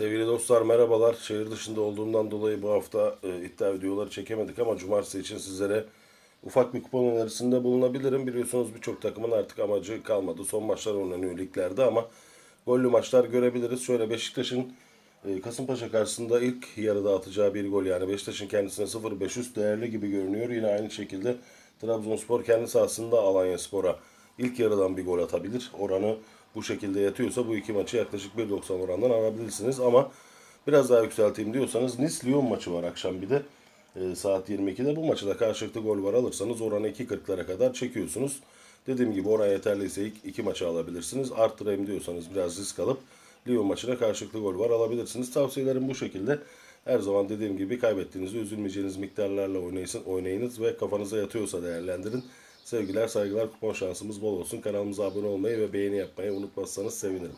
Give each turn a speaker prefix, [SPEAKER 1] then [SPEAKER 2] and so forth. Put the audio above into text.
[SPEAKER 1] Sevgili dostlar merhabalar. Şehir dışında olduğumdan dolayı bu hafta e, iddia videoları çekemedik ama cumartesi için sizlere ufak bir kupon önerisinde bulunabilirim. Biliyorsunuz birçok takımın artık amacı kalmadı. Son maçlar oynanıyor liglerde ama gollü maçlar görebiliriz. Şöyle Beşiktaş'ın e, Kasımpaşa karşısında ilk yarıda atacağı bir gol yani Beşiktaş'ın kendisine 0-5 üst değerli gibi görünüyor. Yine aynı şekilde Trabzonspor kendi sahasında Alanya Spor'a ilk yarıdan bir gol atabilir. Oranı bu şekilde yatıyorsa bu iki maçı yaklaşık 1.90 orandan alabilirsiniz ama biraz daha yükselteyim diyorsanız Nice-Lyon maçı var akşam bir de e, saat 22'de. Bu maçı da karşılıklı gol var alırsanız oranı 2.40'lara kadar çekiyorsunuz. Dediğim gibi oran yeterliyse ilk iki maçı alabilirsiniz. Arttırayım diyorsanız biraz risk alıp Lyon maçına karşılıklı gol var alabilirsiniz. Tavsiyelerim bu şekilde. Her zaman dediğim gibi kaybettiğinizde üzülmeyeceğiniz miktarlarla oynayın, oynayınız ve kafanıza yatıyorsa değerlendirin. Sevgiler, saygılar, kupon şansımız bol olsun. Kanalımıza abone olmayı ve beğeni yapmayı unutmazsanız sevinirim.